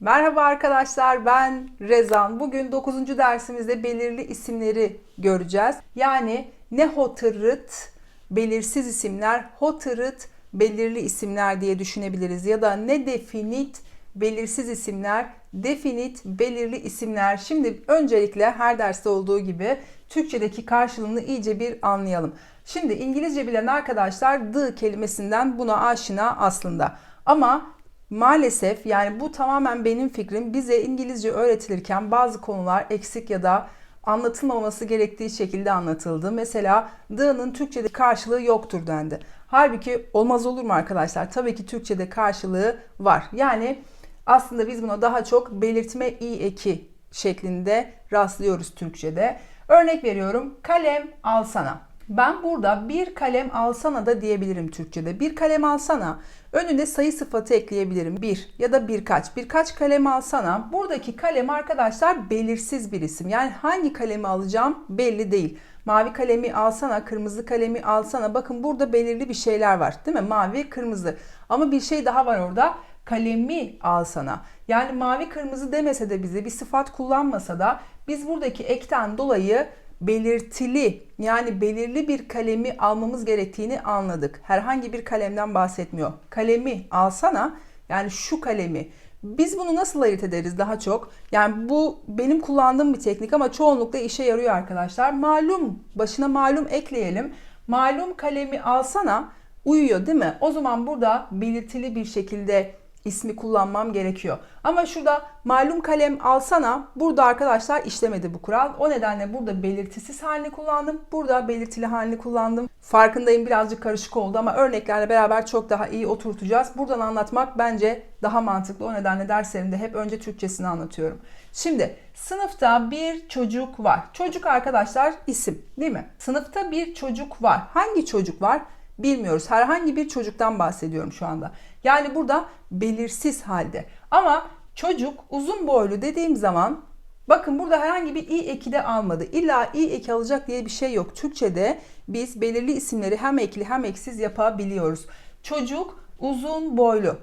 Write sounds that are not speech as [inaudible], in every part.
Merhaba arkadaşlar ben Rezan. Bugün 9. dersimizde belirli isimleri göreceğiz. Yani ne hotırıt belirsiz isimler, hotırıt belirli isimler diye düşünebiliriz. Ya da ne definit belirsiz isimler, definit belirli isimler. Şimdi öncelikle her derste olduğu gibi Türkçedeki karşılığını iyice bir anlayalım. Şimdi İngilizce bilen arkadaşlar the kelimesinden buna aşina aslında. Ama maalesef yani bu tamamen benim fikrim. Bize İngilizce öğretilirken bazı konular eksik ya da anlatılmaması gerektiği şekilde anlatıldı. Mesela the'nın Türkçe'de karşılığı yoktur dendi. Halbuki olmaz olur mu arkadaşlar? Tabii ki Türkçe'de karşılığı var. Yani aslında biz buna daha çok belirtme i eki şeklinde rastlıyoruz Türkçe'de. Örnek veriyorum kalem alsana. Ben burada bir kalem alsana da diyebilirim Türkçe'de. Bir kalem alsana. Önüne sayı sıfatı ekleyebilirim. Bir ya da birkaç. Birkaç kalem alsana. Buradaki kalem arkadaşlar belirsiz bir isim. Yani hangi kalemi alacağım belli değil. Mavi kalemi alsana, kırmızı kalemi alsana. Bakın burada belirli bir şeyler var değil mi? Mavi, kırmızı. Ama bir şey daha var orada. Kalemi alsana. Yani mavi, kırmızı demese de bize bir sıfat kullanmasa da biz buradaki ekten dolayı belirtili yani belirli bir kalemi almamız gerektiğini anladık. Herhangi bir kalemden bahsetmiyor. Kalemi alsana yani şu kalemi. Biz bunu nasıl ayırt ederiz daha çok? Yani bu benim kullandığım bir teknik ama çoğunlukla işe yarıyor arkadaşlar. Malum başına malum ekleyelim. Malum kalemi alsana uyuyor değil mi? O zaman burada belirtili bir şekilde ismi kullanmam gerekiyor. Ama şurada malum kalem alsana burada arkadaşlar işlemedi bu kural. O nedenle burada belirtisiz halini kullandım. Burada belirtili halini kullandım. Farkındayım birazcık karışık oldu ama örneklerle beraber çok daha iyi oturtacağız. Buradan anlatmak bence daha mantıklı. O nedenle derslerimde hep önce Türkçesini anlatıyorum. Şimdi sınıfta bir çocuk var. Çocuk arkadaşlar isim değil mi? Sınıfta bir çocuk var. Hangi çocuk var? Bilmiyoruz. Herhangi bir çocuktan bahsediyorum şu anda. Yani burada belirsiz halde. Ama çocuk uzun boylu dediğim zaman bakın burada herhangi bir i eki de almadı. İlla i eki alacak diye bir şey yok. Türkçe'de biz belirli isimleri hem ekli hem eksiz yapabiliyoruz. Çocuk uzun boylu.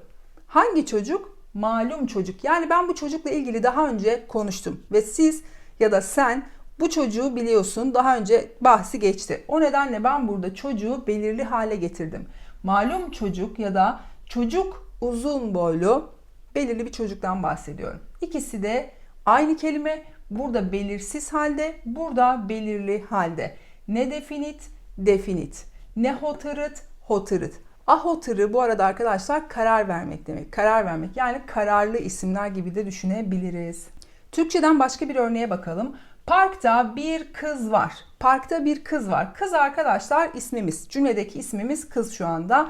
Hangi çocuk? Malum çocuk. Yani ben bu çocukla ilgili daha önce konuştum ve siz ya da sen bu çocuğu biliyorsun daha önce bahsi geçti. O nedenle ben burada çocuğu belirli hale getirdim. Malum çocuk ya da çocuk uzun boylu belirli bir çocuktan bahsediyorum. İkisi de aynı kelime. Burada belirsiz halde, burada belirli halde. Ne definit, definit. Ne hotırıt, hotırıt. Ahotırı bu arada arkadaşlar karar vermek demek. Karar vermek yani kararlı isimler gibi de düşünebiliriz. Türkçeden başka bir örneğe bakalım. Parkta bir kız var. Parkta bir kız var. Kız arkadaşlar ismimiz. Cümledeki ismimiz kız şu anda.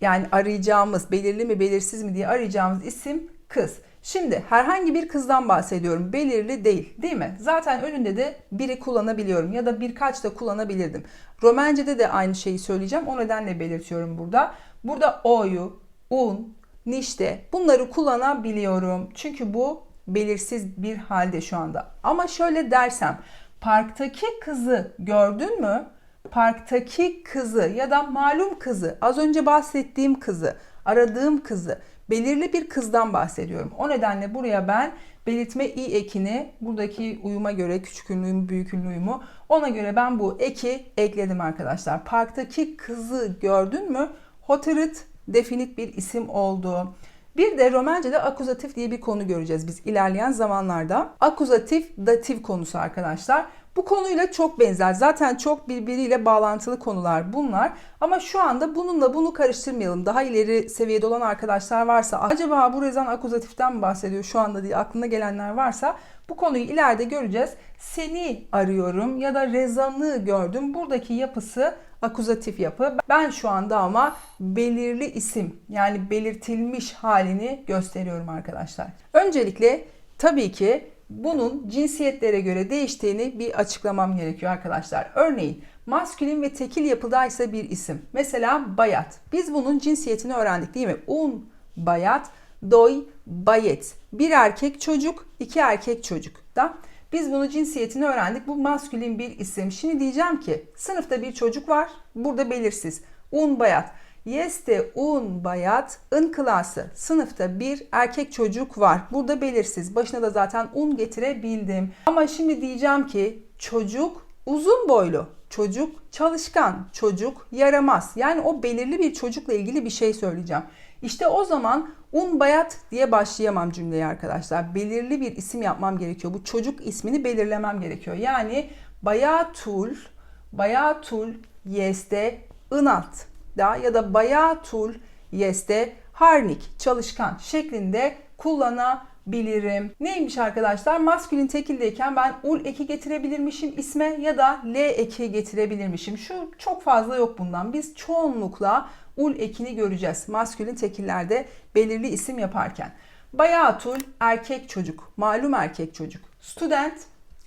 Yani arayacağımız belirli mi belirsiz mi diye arayacağımız isim kız. Şimdi herhangi bir kızdan bahsediyorum. Belirli değil değil mi? Zaten önünde de biri kullanabiliyorum ya da birkaç da kullanabilirdim. Romence'de de aynı şeyi söyleyeceğim. O nedenle belirtiyorum burada. Burada o'yu, un, nişte bunları kullanabiliyorum. Çünkü bu belirsiz bir halde şu anda. Ama şöyle dersem parktaki kızı gördün mü? Parktaki kızı ya da malum kızı, az önce bahsettiğim kızı, aradığım kızı, belirli bir kızdan bahsediyorum. O nedenle buraya ben belirtme i ekini buradaki uyuma göre küçük ünlü uyumu, büyük ünlü uyumu ona göre ben bu eki ekledim arkadaşlar. Parktaki kızı gördün mü? Hoterit definit bir isim oldu. Bir de Romence'de akuzatif diye bir konu göreceğiz biz ilerleyen zamanlarda. Akuzatif datif konusu arkadaşlar. Bu konuyla çok benzer. Zaten çok birbiriyle bağlantılı konular bunlar. Ama şu anda bununla bunu karıştırmayalım. Daha ileri seviyede olan arkadaşlar varsa acaba bu rezan akuzatiften mi bahsediyor şu anda diye aklına gelenler varsa bu konuyu ileride göreceğiz. Seni arıyorum ya da rezanı gördüm. Buradaki yapısı akuzatif yapı. Ben şu anda ama belirli isim yani belirtilmiş halini gösteriyorum arkadaşlar. Öncelikle tabii ki bunun cinsiyetlere göre değiştiğini bir açıklamam gerekiyor arkadaşlar. Örneğin maskülin ve tekil yapıdaysa bir isim. Mesela bayat. Biz bunun cinsiyetini öğrendik değil mi? Un, bayat, doy, bayet. Bir erkek çocuk, iki erkek çocuk da. Biz bunu cinsiyetini öğrendik. Bu maskülin bir isim. Şimdi diyeceğim ki sınıfta bir çocuk var. Burada belirsiz. Un bayat. Yeste un bayat ın klası. Sınıfta bir erkek çocuk var. Burada belirsiz. Başına da zaten un getirebildim. Ama şimdi diyeceğim ki çocuk uzun boylu. Çocuk çalışkan, çocuk yaramaz. Yani o belirli bir çocukla ilgili bir şey söyleyeceğim. İşte o zaman un bayat diye başlayamam cümleye arkadaşlar. Belirli bir isim yapmam gerekiyor. Bu çocuk ismini belirlemem gerekiyor. Yani bayatul, bayatul yeste ınat da ya da bayatul yeste harnik çalışkan şeklinde kullanabilirim. Neymiş arkadaşlar? Maskülin tekildeyken ben ul eki getirebilirmişim isme ya da l eki getirebilirmişim. Şu çok fazla yok bundan. Biz çoğunlukla ul ekini göreceğiz. Maskülin tekillerde belirli isim yaparken. Bayatul erkek çocuk, malum erkek çocuk. Student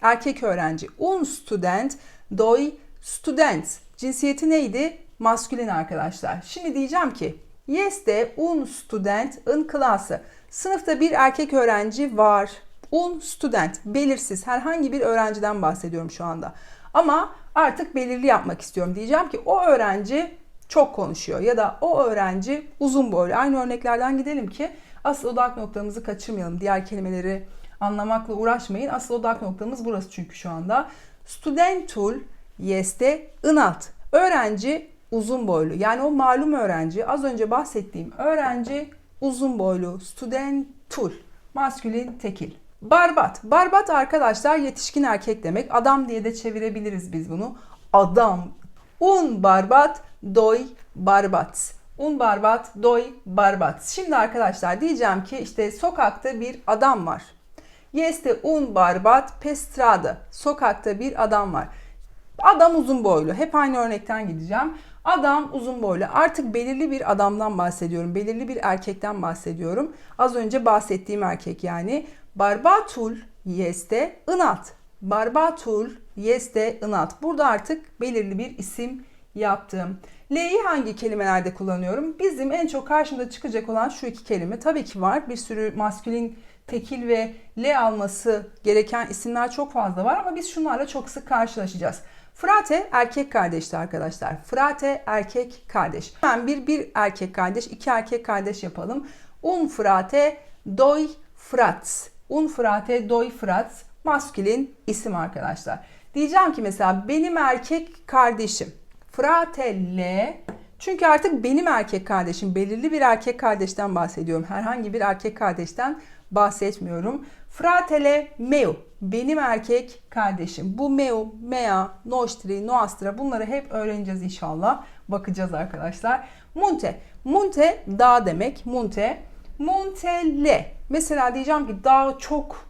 erkek öğrenci. Un student, doi student. Cinsiyeti neydi? Maskülin arkadaşlar. Şimdi diyeceğim ki Yeste un student in klası. Sınıfta bir erkek öğrenci var. Un student belirsiz herhangi bir öğrenciden bahsediyorum şu anda. Ama artık belirli yapmak istiyorum. Diyeceğim ki o öğrenci çok konuşuyor ya da o öğrenci uzun boylu. Aynı örneklerden gidelim ki asıl odak noktamızı kaçırmayalım. Diğer kelimeleri anlamakla uğraşmayın. Asıl odak noktamız burası çünkü şu anda. Studentul yeste inalt. Öğrenci uzun boylu. Yani o malum öğrenci, az önce bahsettiğim öğrenci uzun boylu. Studentul. Maskülin tekil. Barbat. Barbat arkadaşlar yetişkin erkek demek. Adam diye de çevirebiliriz biz bunu. Adam. Un barbat, doy barbat. Un barbat, doy barbat. Şimdi arkadaşlar diyeceğim ki işte sokakta bir adam var. Yeste un barbat pestrada. Sokakta bir adam var. Adam uzun boylu. Hep aynı örnekten gideceğim. Adam uzun boylu. Artık belirli bir adamdan bahsediyorum. Belirli bir erkekten bahsediyorum. Az önce bahsettiğim erkek yani. Barbatul yeste ınat. Barbatul yeste ınat. Burada artık belirli bir isim yaptım. L'yi hangi kelimelerde kullanıyorum? Bizim en çok karşımda çıkacak olan şu iki kelime. Tabii ki var. Bir sürü maskülin tekil ve L alması gereken isimler çok fazla var ama biz şunlarla çok sık karşılaşacağız. Frate erkek kardeşti arkadaşlar. Frate erkek kardeş. Hemen bir bir erkek kardeş, iki erkek kardeş yapalım. Un frate doy frats. Un frate doy frats maskülin isim arkadaşlar. Diyeceğim ki mesela benim erkek kardeşim. Fratelle çünkü artık benim erkek kardeşim, belirli bir erkek kardeşten bahsediyorum. Herhangi bir erkek kardeşten bahsetmiyorum. Fratele meu, benim erkek kardeşim. Bu meu, mea, nostri, noastra bunları hep öğreneceğiz inşallah. Bakacağız arkadaşlar. Munte, munte dağ demek. Munte, muntelle. Mesela diyeceğim ki dağ çok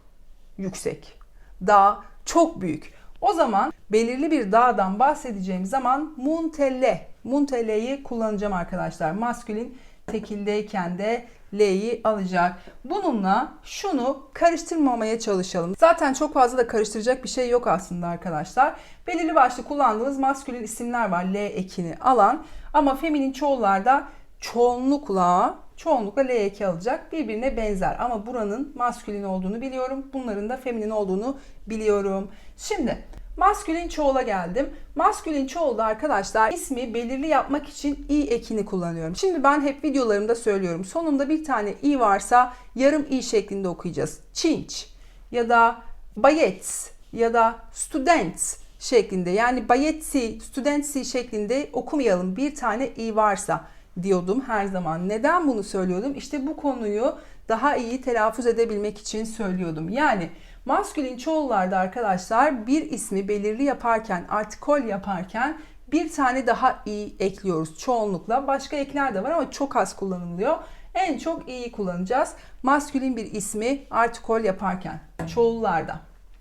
yüksek. Dağ çok büyük. O zaman belirli bir dağdan bahsedeceğim zaman muntelle, muntelle'yi kullanacağım arkadaşlar. Maskülin tekildeyken de L'yi alacak. Bununla şunu karıştırmamaya çalışalım. Zaten çok fazla da karıştıracak bir şey yok aslında arkadaşlar. Belirli başlı kullandığımız maskülin isimler var L ekini alan. Ama feminin çoğullarda çoğunlukla çoğunlukla L eki alacak. Birbirine benzer ama buranın maskülin olduğunu biliyorum. Bunların da feminin olduğunu biliyorum. Şimdi maskülin çoğula geldim. Maskülin çoğulda arkadaşlar ismi belirli yapmak için i ekini kullanıyorum. Şimdi ben hep videolarımda söylüyorum. Sonunda bir tane i varsa yarım i şeklinde okuyacağız. Çinç ya da bayets ya da students şeklinde yani bayetsi, studentsi şeklinde okumayalım. Bir tane i varsa diyordum her zaman. Neden bunu söylüyordum? İşte bu konuyu daha iyi telaffuz edebilmek için söylüyordum. Yani maskülin çoğullarda arkadaşlar bir ismi belirli yaparken, artikol yaparken bir tane daha i ekliyoruz çoğunlukla. Başka ekler de var ama çok az kullanılıyor. En çok i'yi kullanacağız. Maskülin bir ismi artikol yaparken çoğullarda.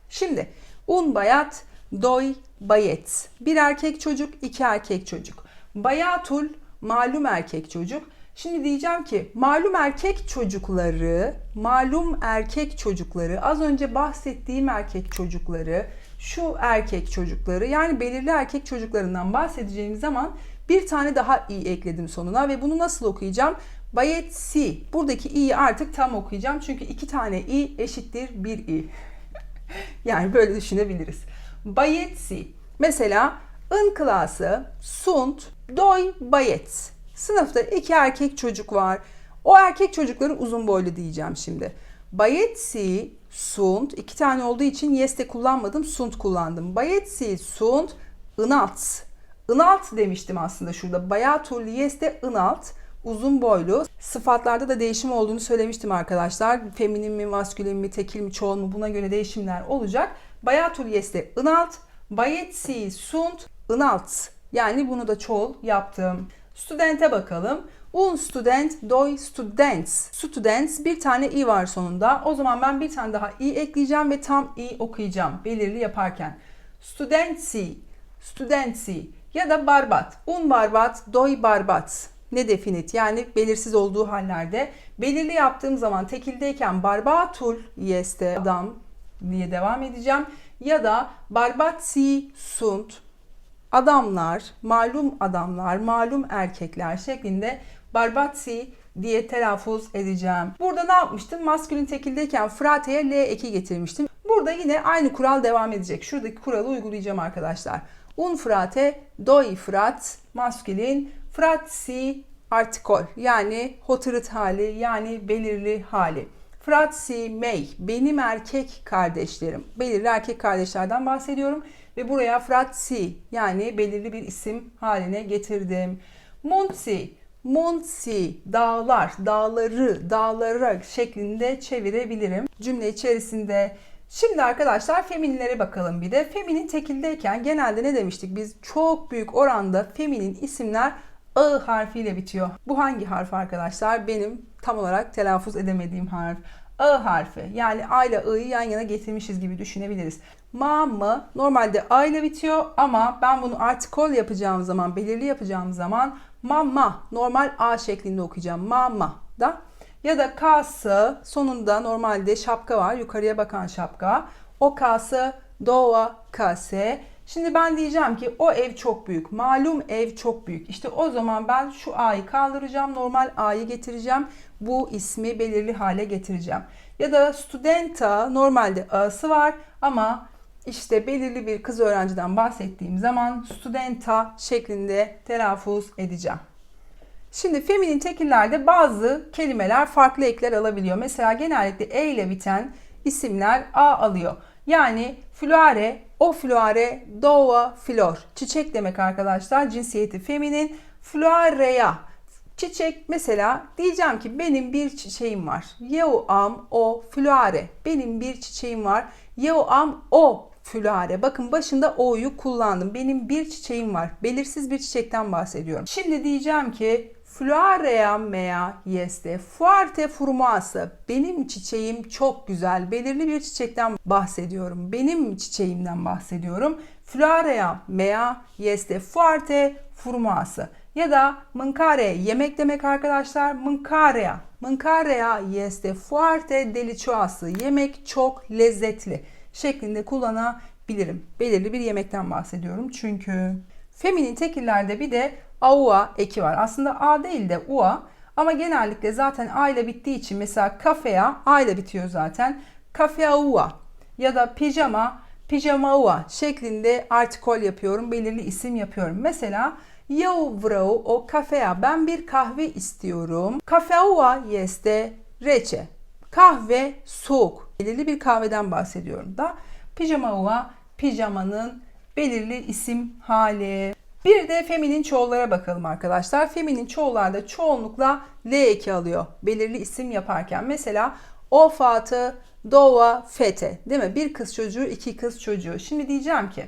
Şimdi un bayat, doy bayet. Bir erkek çocuk, iki erkek çocuk. Bayatul malum erkek çocuk. Şimdi diyeceğim ki malum erkek çocukları, malum erkek çocukları, az önce bahsettiğim erkek çocukları, şu erkek çocukları yani belirli erkek çocuklarından bahsedeceğim zaman bir tane daha i ekledim sonuna ve bunu nasıl okuyacağım? Bayetsi. Buradaki i'yi artık tam okuyacağım çünkü iki tane i eşittir bir i. [laughs] yani böyle düşünebiliriz. Bayetsi. Mesela ın klası sunt doy bayet. Sınıfta iki erkek çocuk var. O erkek çocukların uzun boylu diyeceğim şimdi. Bayetsi sunt iki tane olduğu için yes de kullanmadım sunt kullandım. Bayetsi sunt ınalt. Inalt demiştim aslında şurada. Bayatul yes de ınalt. Uzun boylu. Sıfatlarda da değişim olduğunu söylemiştim arkadaşlar. Feminin mi, maskülin mi, tekil mi, çoğul mu buna göre değişimler olacak. Bayatul yes de ınalt. Bayetsi sunt ınalt. Yani bunu da çoğul yaptım. Student'e bakalım. Un student, doi students. Students bir tane i var sonunda. O zaman ben bir tane daha i ekleyeceğim ve tam i okuyacağım belirli yaparken. Studentsi, studentsi ya da barbat. Un barbat, doi barbat. Ne definit yani belirsiz olduğu hallerde. Belirli yaptığım zaman tekildeyken barbatul yeste adam diye devam edeceğim. Ya da barbatsi sunt adamlar, malum adamlar, malum erkekler şeklinde barbatsi diye telaffuz edeceğim. Burada ne yapmıştım? Maskülin tekildeyken frate'ye L eki getirmiştim. Burada yine aynı kural devam edecek. Şuradaki kuralı uygulayacağım arkadaşlar. Un frate, doi frat, maskülin, fratsi artikol yani hotırıt hali yani belirli hali. Fratsi mey benim erkek kardeşlerim. Belirli erkek kardeşlerden bahsediyorum ve buraya Fratsi yani belirli bir isim haline getirdim. Munsi Munsi dağlar, dağları, dağlara şeklinde çevirebilirim. Cümle içerisinde Şimdi arkadaşlar feminlere bakalım bir de. Feminin tekildeyken genelde ne demiştik biz? Çok büyük oranda feminin isimler I harfiyle bitiyor. Bu hangi harf arkadaşlar? Benim tam olarak telaffuz edemediğim harf. I harfi. Yani A ile I'yi yan yana getirmişiz gibi düşünebiliriz. Ma mı normalde A ile bitiyor ama ben bunu artikol yapacağım zaman, belirli yapacağım zaman mama normal A şeklinde okuyacağım. Mama da ya da kası sonunda normalde şapka var. Yukarıya bakan şapka. O kası doğa kase. Şimdi ben diyeceğim ki o ev çok büyük. Malum ev çok büyük. İşte o zaman ben şu A'yı kaldıracağım. Normal A'yı getireceğim. Bu ismi belirli hale getireceğim. Ya da studenta normalde A'sı var ama işte belirli bir kız öğrenciden bahsettiğim zaman studenta şeklinde telaffuz edeceğim. Şimdi feminin tekillerde bazı kelimeler farklı ekler alabiliyor. Mesela genellikle E ile biten isimler A alıyor. Yani flore, o flore, dova flor. Çiçek demek arkadaşlar. Cinsiyeti feminin. Florea. Çiçek mesela diyeceğim ki benim bir çiçeğim var. Eu am o flore. Benim bir çiçeğim var. Eu am o flare. Bakın başında o'yu kullandım. Benim bir çiçeğim var. Belirsiz bir çiçekten bahsediyorum. Şimdi diyeceğim ki Floarea mea este foarte frumoasă. Benim çiçeğim çok güzel. Belirli bir çiçekten bahsediyorum. Benim çiçeğimden bahsediyorum. Floarea mea este foarte frumoasă. Ya da mâncare yemek demek arkadaşlar. Mâncarea. Mâncarea este foarte delicioasă. Yemek çok lezzetli şeklinde kullanabilirim. Belirli bir yemekten bahsediyorum çünkü. Feminin tekillerde bir de aua eki var. Aslında a değil de ua ama genellikle zaten a ile bittiği için mesela kafea a ile bitiyor zaten. Kafeaua ya da pijama pijamaua şeklinde artikol yapıyorum. Belirli isim yapıyorum. Mesela Eu vreau o cafea. Ben bir kahve istiyorum. Cafeaua este rece. Kahve soğuk. Belirli bir kahveden bahsediyorum da. Pijamaua pijamanın belirli isim hali. Bir de feminin çoğullara bakalım arkadaşlar. Feminin çoğullarda çoğunlukla L eki alıyor. Belirli isim yaparken. Mesela o fatı, dova, fete. Değil mi? Bir kız çocuğu, iki kız çocuğu. Şimdi diyeceğim ki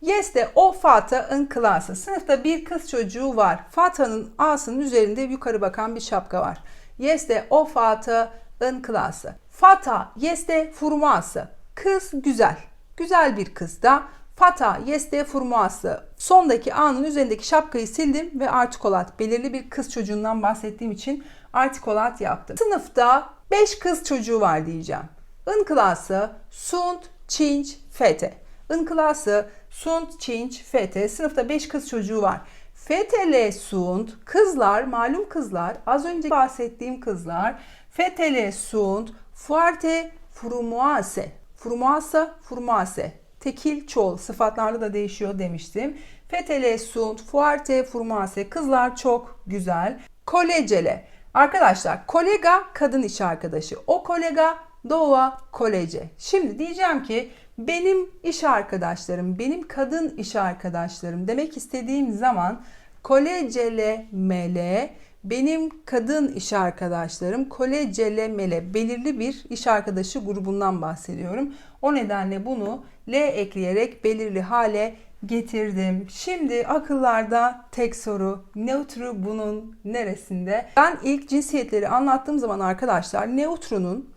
Yes de o Fata'ın klası. Sınıfta bir kız çocuğu var. Fata'nın A'sının üzerinde yukarı bakan bir şapka var. Yes de o Fata'ın klası. Fata yes de furması. Kız güzel. Güzel bir kız da Fata yeste furmuası. Sondaki A'nın üzerindeki şapkayı sildim ve artikolat. Belirli bir kız çocuğundan bahsettiğim için artikolat yaptım. Sınıfta 5 kız çocuğu var diyeceğim. In klası sunt, cinci, fete. In klası sunt, cinci, fete. Sınıfta 5 kız çocuğu var. Fetele sunt, kızlar, malum kızlar, az önce bahsettiğim kızlar. Fetele sunt, fuerte frumoase. Frumoasa, frumoase tekil çoğul sıfatlarda da değişiyor demiştim. Fetele sunt, fuerte, formase. Kızlar çok güzel. Kolecele. Arkadaşlar kolega kadın iş arkadaşı. O kolega doğa kolece. Şimdi diyeceğim ki benim iş arkadaşlarım, benim kadın iş arkadaşlarım demek istediğim zaman kolecele mele benim kadın iş arkadaşlarım kolecele mele belirli bir iş arkadaşı grubundan bahsediyorum. O nedenle bunu L ekleyerek belirli hale getirdim. Şimdi akıllarda tek soru. Neutru bunun neresinde? Ben ilk cinsiyetleri anlattığım zaman arkadaşlar neutrunun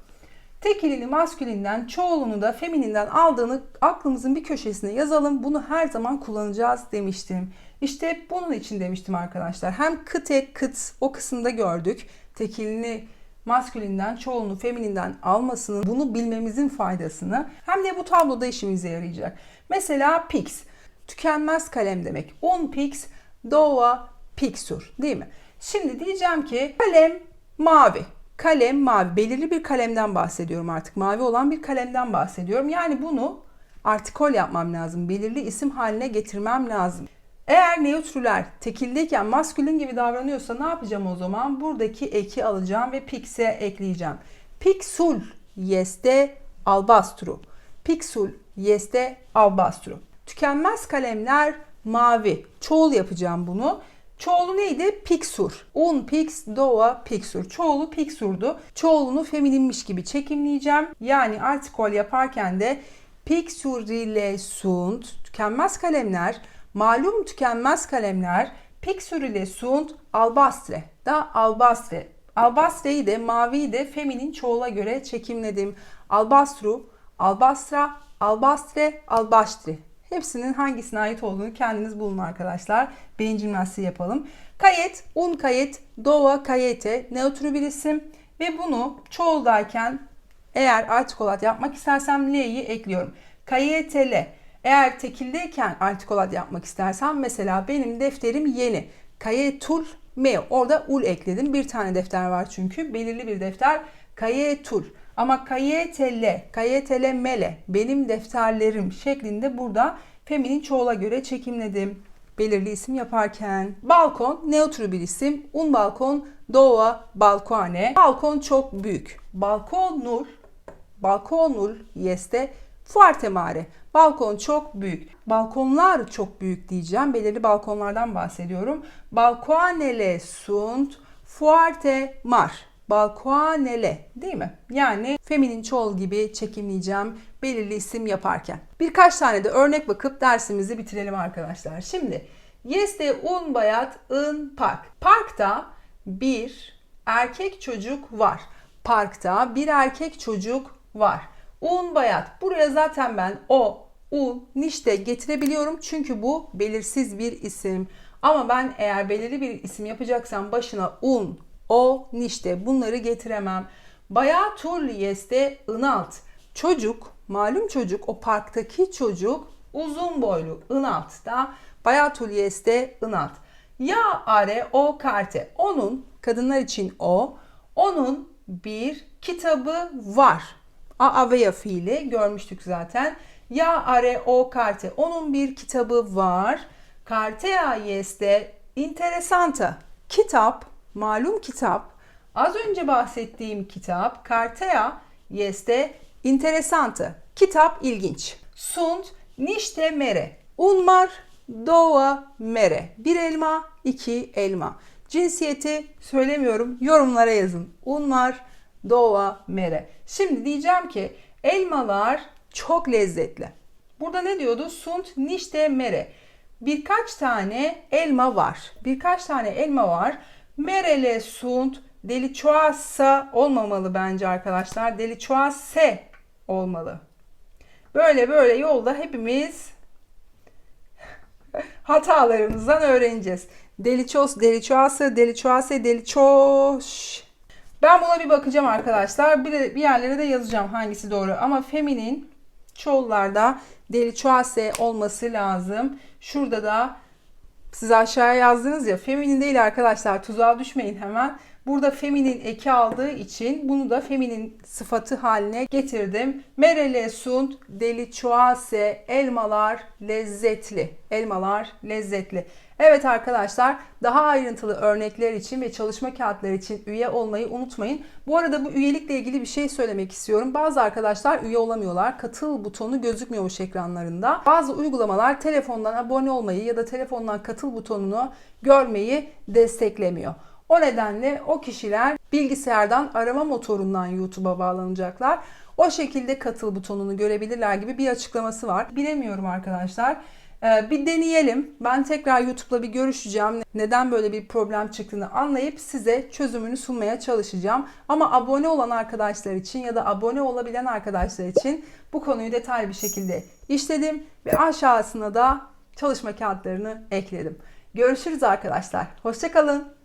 tekilini maskülinden, çoğulunu da femininden aldığını aklımızın bir köşesine yazalım. Bunu her zaman kullanacağız demiştim. İşte bunun için demiştim arkadaşlar. Hem kıt ek kıt o kısımda gördük. Tekilini maskülinden, çoğulunu femininden almasını, bunu bilmemizin faydasını hem de bu tabloda işimize yarayacak. Mesela pix, tükenmez kalem demek. Un pix, dova pixur değil mi? Şimdi diyeceğim ki kalem mavi. Kalem mavi. Belirli bir kalemden bahsediyorum artık. Mavi olan bir kalemden bahsediyorum. Yani bunu artikol yapmam lazım. Belirli isim haline getirmem lazım. Eğer neutrüler tekildeyken maskülin gibi davranıyorsa ne yapacağım o zaman? Buradaki eki alacağım ve pix'e ekleyeceğim. Pixul yeste albastru. Pixul yeste albastru. Tükenmez kalemler mavi. Çoğul yapacağım bunu. Çoğulu neydi? Pixur. Un pix dova pixur. Çoğulu pixurdu. Çoğulunu femininmiş gibi çekimleyeceğim. Yani artikol yaparken de pixurile sunt. Tükenmez kalemler Malum tükenmez kalemler Pixur ile sunt albastre da albastre. Albastre'yi de maviyi de feminin çoğula göre çekimledim. Albastru, albastra, albastre, albastri. Hepsinin hangisine ait olduğunu kendiniz bulun arkadaşlar. Beyin jimnastiği yapalım. Kayet, un kayet, dova kayete, neutru bir isim ve bunu çoğuldayken eğer artikolat yapmak istersem L'yi ekliyorum. Kayetele, eğer tekildeyken artikolat yapmak istersen mesela benim defterim yeni. Kayetul me orada ul ekledim. Bir tane defter var çünkü. Belirli bir defter kayetul. Ama kayetele, kayetele mele benim defterlerim şeklinde burada feminin çoğula göre çekimledim. Belirli isim yaparken. Balkon neutru bir isim. Un balkon, doğa, balkone. Balkon çok büyük. Balkonul, balkonul yeste fuerte mare. Balkon çok büyük. Balkonlar çok büyük diyeceğim. Belirli balkonlardan bahsediyorum. Balkonele sunt fuerte mar. Balkonele değil mi? Yani feminin çoğul gibi çekimleyeceğim belirli isim yaparken. Birkaç tane de örnek bakıp dersimizi bitirelim arkadaşlar. Şimdi Yeste un bayat ın park. Parkta bir erkek çocuk var. Parkta bir erkek çocuk var. Un bayat. Buraya zaten ben o, un, nişte getirebiliyorum. Çünkü bu belirsiz bir isim. Ama ben eğer belirli bir isim yapacaksam başına un, o, nişte bunları getiremem. Bayatul yeste ınalt. Çocuk, malum çocuk, o parktaki çocuk uzun boylu ınalt da bayatul yeste ınalt. Ya are o karte. Onun, kadınlar için o, onun bir kitabı var. A aveya fiili görmüştük zaten. Ya are o karte. Onun bir kitabı var. Cartea este interesanta. Kitap, malum kitap. Az önce bahsettiğim kitap Cartea este interesanta. Kitap ilginç. Sunt nişte mere. Unmar doğa mere. Bir elma, iki elma. Cinsiyeti söylemiyorum. Yorumlara yazın. Unmar doğa mere. Şimdi diyeceğim ki elmalar çok lezzetli. Burada ne diyordu? Sunt nişte mere. Birkaç tane elma var. Birkaç tane elma var. Merele sunt deliciosa olmamalı bence arkadaşlar. Delicioase olmalı. Böyle böyle yolda hepimiz [laughs] hatalarımızdan öğreneceğiz. Deliços, deliciosa, delicioase, deliçoş. Ben buna bir bakacağım arkadaşlar. Bir, bir yerlere de yazacağım hangisi doğru. Ama feminin çoğullarda delicioase olması lazım. Şurada da siz aşağıya yazdınız ya feminin değil arkadaşlar tuzağa düşmeyin hemen. Burada feminin eki aldığı için bunu da feminin sıfatı haline getirdim. Merele sunt delicioase elmalar lezzetli. Elmalar lezzetli. Evet arkadaşlar daha ayrıntılı örnekler için ve çalışma kağıtları için üye olmayı unutmayın. Bu arada bu üyelikle ilgili bir şey söylemek istiyorum. Bazı arkadaşlar üye olamıyorlar. Katıl butonu gözükmüyormuş ekranlarında. Bazı uygulamalar telefondan abone olmayı ya da telefondan katıl butonunu görmeyi desteklemiyor. O nedenle o kişiler bilgisayardan arama motorundan YouTube'a bağlanacaklar. O şekilde katıl butonunu görebilirler gibi bir açıklaması var. Bilemiyorum arkadaşlar. Ee, bir deneyelim. Ben tekrar YouTube'la bir görüşeceğim. Neden böyle bir problem çıktığını anlayıp size çözümünü sunmaya çalışacağım. Ama abone olan arkadaşlar için ya da abone olabilen arkadaşlar için bu konuyu detaylı bir şekilde işledim ve aşağısına da çalışma kağıtlarını ekledim. Görüşürüz arkadaşlar. Hoşçakalın.